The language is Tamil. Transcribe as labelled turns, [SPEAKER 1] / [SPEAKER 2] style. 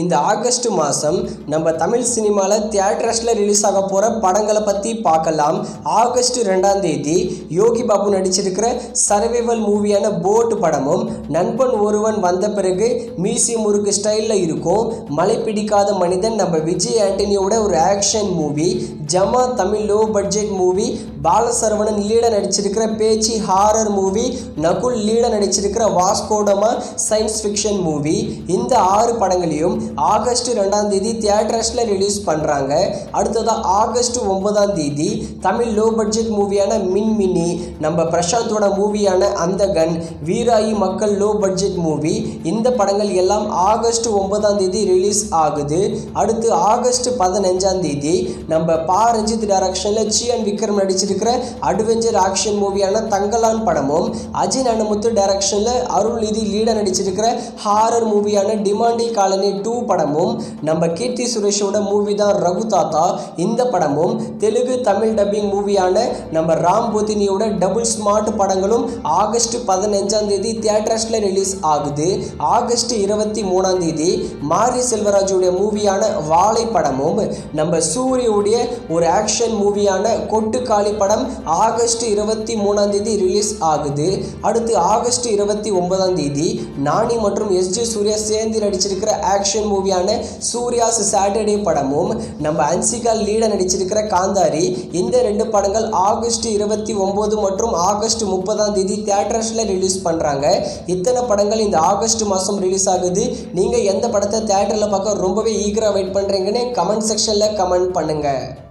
[SPEAKER 1] இந்த ஆகஸ்ட் மாதம் நம்ம தமிழ் சினிமாவில் தியேட்டர்ஸில் ரிலீஸ் ஆக போகிற படங்களை பற்றி பார்க்கலாம். ஆகஸ்ட் ரெண்டாம் தேதி யோகி பாபு நடிச்சிருக்கிற சர்வைவல் மூவியான போட் படமும் நண்பன் ஒருவன் வந்த பிறகு மீசி முறுக்கு ஸ்டைலில் இருக்கும். மலை பிடிக்காத மனிதன் நம்ம விஜய் ஆண்டனியோட ஒரு action movie. Jama Tamil low budget movie. Balasaravanan லீட நடிச்சிருக்கிற பேச்சு horror movie. Nakul லீட நடிச்சிருக்கிற Vasco da Gama science fiction movie. இந்த ஆறு படங்களையும் ஆகஸ்ட் ரெண்டாம் தேதி தியேட்டர்ஸில் ரிலீஸ் பண்ணுறாங்க அடுத்ததாக ஆகஸ்ட் ஒன்பதாம் தேதி தமிழ் லோ பட்ஜெட் மூவியான மின்மினி நம்ம பிரசாந்தோட மூவியான அந்தகன் வீராயி மக்கள் லோ பட்ஜெட் மூவி இந்த படங்கள் எல்லாம் ஆகஸ்ட் ஒன்பதாம் தேதி ரிலீஸ் ஆகுது. அடுத்து ஆகஸ்ட் பதினஞ்சாம் தேதி நம்ம பா. ரஞ்சித் டைரக்ஷனில் சி அண்ட் விக்ரம் நடிச்சிருக்கிற அட்வென்ச்சர் ஆக்ஷன் மூவியான தங்கலான் படமும் அஜின் அனுமுத்து டைரக்ஷனில் அருள்நிதி லீடர் நடிச்சிருக்கிற ஹாரர் மூவியான டிமாண்டி காலனி டூ படமும் நம்ம கீர்த்தி சுரேஷோட மூவி தான் ரகு தாத்தா. இந்த படமும் தெலுங்கு தமிழ் டப்பிங் மூவியான நம்ம ராம் போதினியோட டபுள் ஸ்மார்ட் படங்களும் ஆகஸ்ட் பதினஞ்சாம் தேதி தியேட்டர்ஸில் ரிலீஸ் ஆகுது. ஆகஸ்ட் இருபத்தி மூணாம் தேதி மாரி செல்வராஜுடைய மூவியான வாழை படமும் நம்ம சூரியோடைய ஒரு ஆக்ஷன் மூவியான கொட்டுக்காளி படம் ஆகஸ்ட் இருபத்தி மூணாம் தேதி ரிலீஸ் ஆகுது. அடுத்து ஆகஸ்ட் இருபத்தி ஒன்பதாம் தேதி நானி மற்றும் எஸ் ஜே சூர்யா சேர்ந்து நடிச்சிருக்கிற ஆக்ஷன் மூவியான சூர்யாஸ் சாட்டர்டே படமும் நம்ம அன்சிகா லீட நடிச்சிருக்கிற காந்தாரி இந்த ரெண்டு படங்கள் ஆகஸ்ட் இருபத்தி ஒம்பது மற்றும் ஆகஸ்ட் முப்பதாம் தேதி தியேட்டர்ஸில் ரிலீஸ் பண்ணுறாங்க இத்தனை படங்கள் இந்த ஆகஸ்ட் மாதம் ரிலீஸ் ஆகுது. நீங்கள் எந்த படத்தை தியேட்டரில் பார்க்க ரொம்பவே ஈகராக வெயிட் பண்ணுறீங்கன்னு கமெண்ட் செக்ஷனில் கமெண்ட் பண்ணுங்கள்